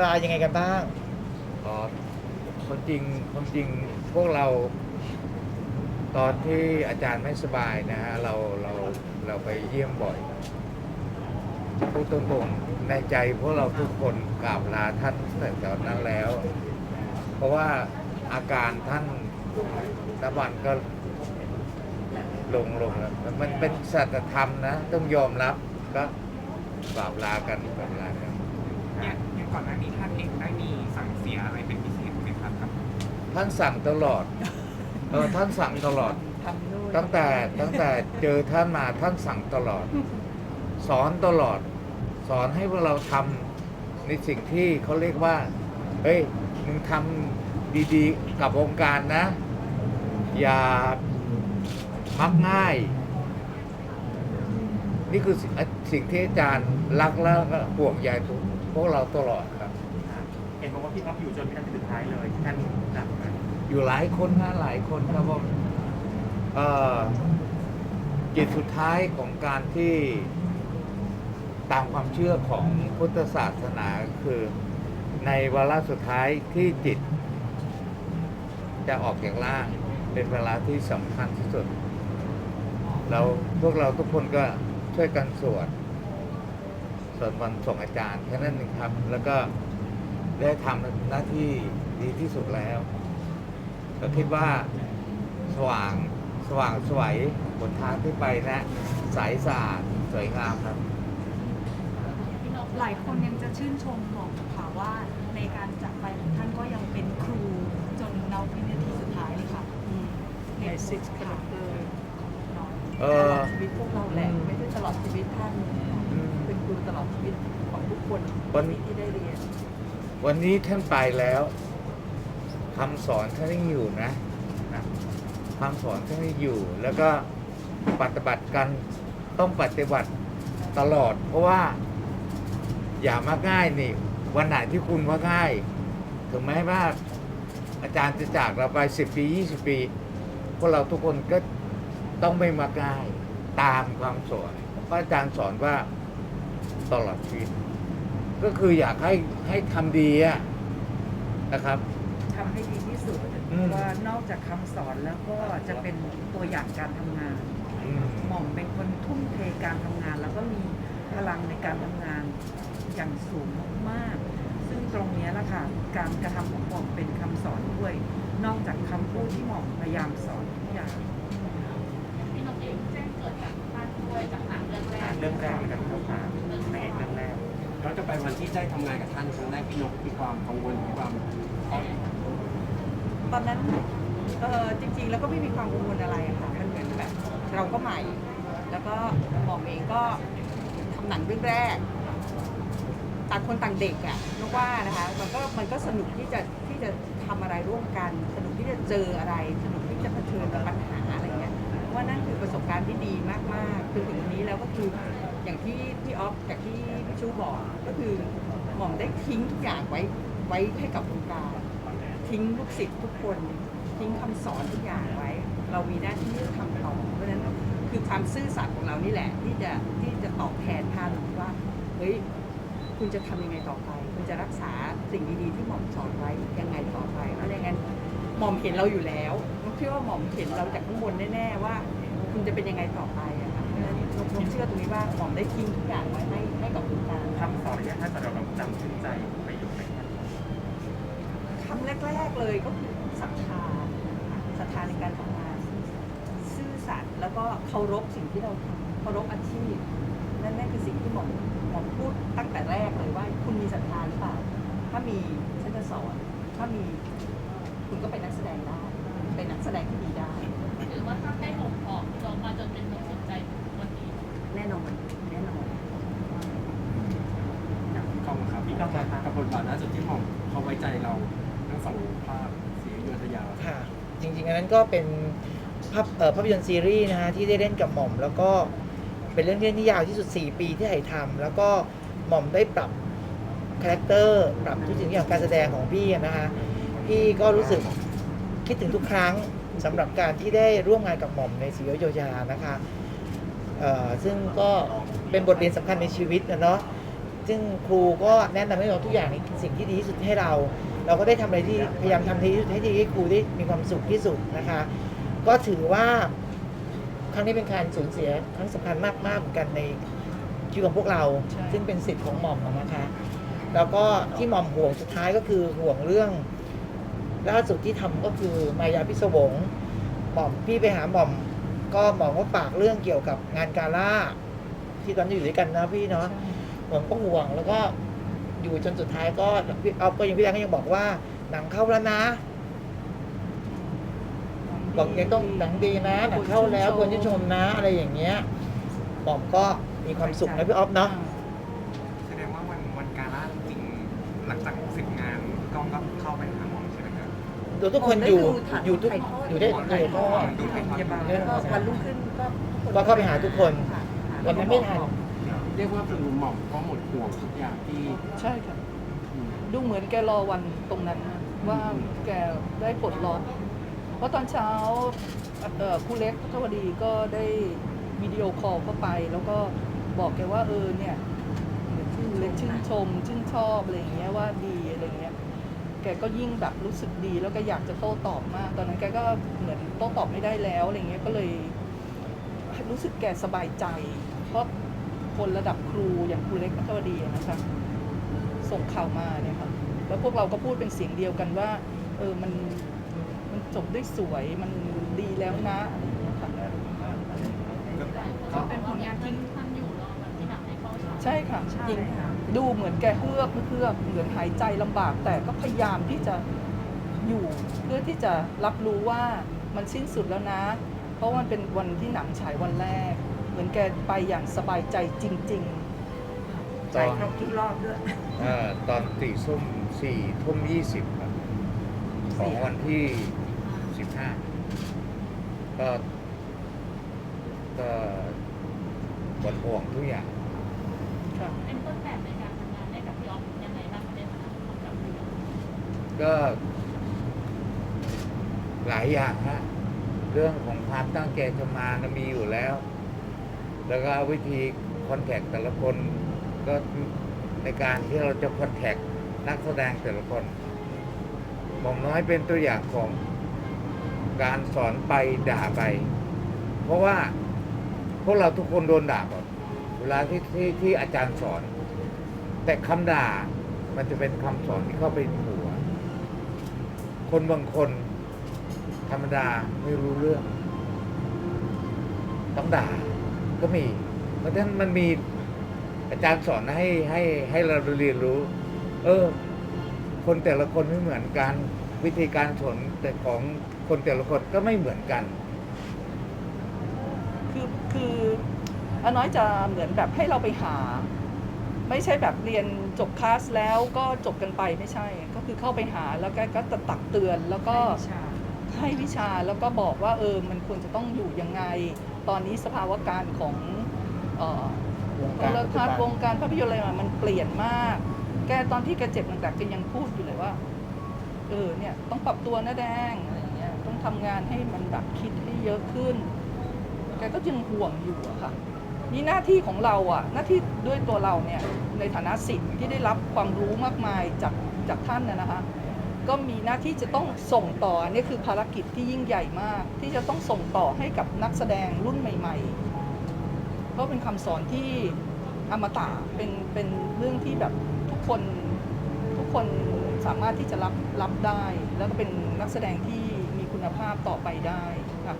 รายังไงกันบ้าง อ๋อคนจริงคนจริงพวกเรา ตอนที่อาจารย์ไม่สบายนะฮะเราเราเราไปเยี่ยมบ่อยพูดตรงๆในใจพวกเราทุกคนกราบลาท่านตั้งแต่ตอนนั้นแล้ว เพราะว่าอาการท่านตะวันก็ลงลงแล้วมันเป็นสัจธรรมนะ ต้องยอมรับก็กราบลากันกราบลากัน เนี่ยอย่างก่อนหน้านี้ท่านเองได้มีสั่งเสียอะไรเป็นพิเศษไหมครับกับท่านสั่งตลอดเออท่านสั่งตลอด ทำนู่นตั้งแต่ตั้งแต่เจอท่านมาท่านสั่งตลอด สอนตลอด สอนให้พวกเราทำในสิ่งที่เขาเรียกว่า เฮ้ยมึงทำดีๆ กับวงการนะ อย่ามักง่าย นี่คือสิ่งสิ่งที่อาจารย์รักแล้วก็ห่วงใย พวกเราตลอดครับ เห็นบอกว่าพี่อ๊อฟอยู่จนวินาทีสุดท้ายเลยท่านหนักนะอยู่หลายคนนะหลายคนครับผมเอ่อจิตสุดท้ายของการที่ตามความเชื่อของพุทธศาสนาคือในวาระสุดท้ายที่จิต จะออกจากร่างเป็นเวลาที่สำคัญที่สุด เราพวกเราทุกคนก็ช่วยกันสวด สวดวันส่งอาจารย์แค่นั้นเองครับ แล้วก็ได้ทำหน้าที่ดีที่สุดแล้ว ก็คิดว่าสว่างสว่างสวยบนทางที่ไปนะใสสะอาดสวยงามครับ หลายคนยังจะชื่นชมบอกค่ะว่าในการจากไปของท่านก็ยังเป็นครูจนเราวินาทีสุดท้ายเลยค่ะในซิกคาแรคเตอร์เออชีวิตพวกเราแหละไม่ใช่ตลอดชีวิตท่าน อืม เป็นครูตลอดชีวิตของทุก คนวันที่ได้เรียน วันนี้ท่านไปแล้วคำสอนท่านยังอยู่นะนะคำสอนท่านยังอยู่ แล้วก็ปฏิบัติกันต้องปฏิบัติตลอด เพราะว่าอย่ามาง่ายนี่ วันไหนที่คุณว่าง่าย ถึงแม้ว่าอาจารย์จะจากเราไปสิบปียี่สิบปีพวกเราทุกคนก็ต้องไม่มาง่ายตามความสอนเพราะอาจารย์สอนว่าตลอดชีวิต ก็คืออยากให้ให้ทำดีอะนะครับ ทำให้ดีที่สุดอืมเพราะว่านอกจากคำสอนแล้วก็จะเป็นตัวอย่างการทำงาน อืมหม่อมเป็นคนทุ่มเทการทำงาน แล้วก็มีพลังในการทำงานอย่างสูงมากๆซึ่งตรงเนี้ยแหละค่ะการกระทำของหม่อมเป็นคำสอนด้วย นอกจากคำพูดที่หม่อมพยายามสอนทุกอย่าง พี่นกเองแจ้งเกิดจากบ้านด้วยจากหนังเรื่องแรกเรื่องแรกในการเกลับไปวันที่ได้ทำงานกับท่านครั้งแรกพี่นกมีความกังวลมีความตอนนั้นเออจริง ๆ แล้วก็ไม่มีความกังวลอะไรอะค่ะมันเหมือนแบบเราก็ใหม่ แล้วก็หมอมเองก็ทำหนังเรื่องแรก ต่างคนต่างเด็กอะนึกว่านะคะมันก็มันก็สนุกที่จะที่จะทำอะไรร่วมกัน สนุกที่จะเจออะไร สนุกที่จะเผชิญกับปัญหา ว่านั่นคือประสบการณ์ที่ดีมากๆคือถึงวันนี้แล้วก็คืออย่างที่พี่ออฟจากที่พี่ชูบอกก็คือหม่อมได้ทิ้งทุกอย่างไว้ไว้ให้กับวงการทิ้งลูกศิษย์ทุกคนทิ้งคำสอนทุกอย่างไว้ เรามีหน้าที่ที่จะทำต่อเพราะฉะนั้นคือความซื่อสัตย์ของเรานี่แหละ ที่จะที่จะตอบแทนท่านว่าเฮ้ยคุณจะทำยังไงต่อไป คุณจะรักษาสิ่งดีๆที่หม่อมสอนไว้ยังไงต่อไปแล้วอย่างนั้น หม่อมเห็นเราอยู่แล้วนกเชื่อว่าหม่อมเห็นเราจากข้างบนแน่ๆว่าคุณจะเป็นยังไงต่อไปอะค่ะเพราะฉะนั้นนกนกเชื่อตรงนี้ว่าหม่อมได้ทิ้งทุกอย่างไว้ให้ให้กับคุณการคำสอนเนี่ยท่าสำหรับเราจำขึ้นใจประโยคไหนครับคำแรกๆเลยก็คือศรัทธาศรัทธาในการทำงาน ซื่อสัตย์แล้วก็เคารพสิ่งที่เราทำเคารพอาชีพนั่นนั่นคือสิ่งที่หมอมหมอมพูดตั้งแต่แรกเลยว่า คุณมีศรัทธาหรือเปล่า ถ้ามีฉันจะสอน ถ้ามี คุณก็เป็นนักแสดงได้ เป็นนักแสดงที่ดีได้ ถือว่าท่านได้บ่มเพาะเรามาจนเป็นคนสนใจวันนี้แน่นอนแน่นอนอย่างพี่ก้องครับพี่ก้องครับกับบทบาทล่าสุดที่หม่อมเขาไว้ใจเราทั้งสองภาคเสียโยธยาค่ะ จริงๆ อันนั้นก็เป็นภาพเอ่อภาพยนตร์ซีรีส์นะฮะที่ได้เล่นกับหม่อม แล้วก็เป็นเรื่องที่ยาวที่สุด 4 ปีที่ถ่ายทำแล้วก็หม่อมได้ปรับคาแรคเตอร์ปรับทุกสิ่งทุกอย่างการแสดงของพี่อะนะฮะ พี่ก็รู้สึกคิดถึงทุกครั้งสำหรับการที่ได้ร่วมงานกับหม่อมในสีโยธยานะคะเอ่อซึ่งก็เป็นบทเรียนสำคัญในชีวิตนะเนาะซึ่งครูก็แนะนำให้เราทุกอย่างในสิ่งที่ดีที่สุดให้เรา เราก็ได้ทำอะไรที่พยายามทำให้ดีที่สุดให้ดีให้ครูได้มีความสุขที่สุดนะคะ ก็ถือว่าครั้งนี้เป็นการสูญเสียครั้งสำคัญมากๆเหมือนกันในชีวิตของพวกเรา ซึ่งเป็นสิทธิ์ของหม่อมอะนะคะ แล้วก็ที่หม่อมห่วงสุดท้ายก็คือห่วงเรื่อง ล่าสุดที่ทำก็คือมายาพิศวงหม่อมพี่ไปหาหม่อม ก็หม่อมก็ฝากเรื่องเกี่ยวกับงานกาล่าที่ตอนนี้อยู่ด้วยกันนะพี่เนาะผมก็ห่วงแล้วก็อยู่จนสุดท้ายก็พี่ออฟก็ยังพี่แดงก็ยังบอกว่าหนังเข้าแล้วนะ บอกยังต้องหนังดีนะหนังเข้าแล้วควรจะชมนะ อะไรอย่างเงี้ยหม่อมก็มีความสุขนะพี่ออฟเนาะแสดงว่าวันวันกาล่าจริงๆหลังจากเสร็จงานกล้องก็เข้าไปหาหมอ ใช่ไหมครับดูทุกคนอยู่ถ่ายอยู่ทุกถ่ายทอดอยู่ได้ดูทอดดูถ่ายทอดก็วันรุ่งขึ้นก็ทุคนก็เข้าไปหาทุกคนค่ะวันนั้นไม่ทันเรียกว่าคือหม่อมก็หมดห่วงทุกอย่างที่ใช่ค่ะอืมดูเหมือนแกรอวันตรงนั้นนะว่าแกได้ปลดล็อกเพราะตอนเช้าเอ่อครูเล็กพัทวดีก็ได้วิดีโอคอลเข้าไป แล้วก็บอกแกว่าเออเนี่ยครูเล็กชื่นชม ชื่นชอบอะไรอย่างเงี้ยว่าดีอะไรเงี้ย แกก็ยิ่งแบบรู้สึกดี แล้วก็อยากจะโต้ตอบมาก ตอนนั้นแกก็เหมือนโต้ตอบไม่ได้แล้วอะไรเงี้ยก็เลย รู้สึกแกสบายใจ เพราะคนระดับครูอย่างครูเล็กพัทวดีอะนะคะส่งข่าวมาเนี่ยค่ะแล้วพวกเราก็พูดเป็นเสียงเดียวกันว่า เออมันมันจบด้วยสวยมันดีแล้วนะอะไรอย่างเงี้ยค่ะก็เป็นผลงานที่ท่านอยู่รอแบบที่แบบให้เข้าฉายใช่ค่ะจริง ดูเหมือนแกเฮือกเฮือกเหมือนหายใจลำบาก แต่ก็พยายามที่จะอยู่เพื่อที่จะรับรู้ว่ามันสิ้นสุดแล้วนะ เพราะมันเป็นวันที่หนังฉายวันแรก เหมือนแกไปอย่างสบายใจจริงๆจ่ายครบทุกรอบด้วยเอ่อตอนสี่ทุ่มสี่ทุ่มยี่สิบครับของวันที่สิบห้าก็ก็บนห่วงทุกอย่างค่ะ เป็นต้นแบบในการทำงานให้กับพี่ออฟยังไงบ้างในฐานะผู้กำกับภาพยนตร์ก็หลายอย่างฮะเรื่องของความตั้งใจจะมานะมีอยู่แล้ว แล้วก็วิธีคอนแทคแต่ละคนก็ในการที่เราจะคอนแทคนักแสดงแต่ละคนหม่อมน้อยเป็นตัวอย่างของการสอนไปด่าไป เพราะว่าพวกเราทุกคนโดนด่าหมด เวลาที่ที่ที่อาจารย์สอน แต่คำด่ามันจะเป็นคำสอนที่เข้าไปในหัว คนบางคนธรรมดาไม่รู้เรื่อง ต้องด่าก็มี เพราะฉะนั้นมันมีอาจารย์สอนให้ให้ให้เราเรียนรู้ เออ คนแต่ละคนไม่เหมือนกัน วิธีการสอนแต่ของคนแต่ละคนก็ไม่เหมือนกัน คือคือ อาน้อยจะเหมือนแบบให้เราไปหา ไม่ใช่แบบเรียนจบคลาสแล้วก็จบกันไปไม่ใช่ ก็คือเข้าไปหาแล้วแกก็จะตักเตือนแล้วก็ให้วิชาแล้วก็บอกว่าเออมันควรจะต้องอยู่ยังไง ตอนนี้สภาวะการของออวงโทการทัศน์วงการภาพยนตร์อะไรมามันเปลี่ยนมาก แกตอนที่แกเจ็บหนักๆแกยังพูดอยู่เลยว่า เออเนี่ยต้องปรับตัวนะแดงอะไรเงี้ยต้องทำงานให้มันแบบคิดให้เยอะขึ้น แกก็ยังห่วงอยู่อะค่ะ นี่หน้าที่ของเราอะหน้าที่ด้วยตัวเราเนี่ยในฐานะสิทธิ์ที่ได้รับความรู้มากมายจากจากท่านนะนะคะ ก็มีหน้าที่จะต้องส่งต่ออันนี้คือภารกิจที่ยิ่งใหญ่มาก ที่จะต้องส่งต่อให้กับนักแสดงรุ่นใหม่ ๆ เพราะเป็นคำสอนที่อมตะเป็นเป็นเรื่องที่แบบทุกคนทุกคนสามารถที่จะรับรับได้ แล้วก็เป็นนักแสดงที่มีคุณภาพต่อไปได้ค่ะ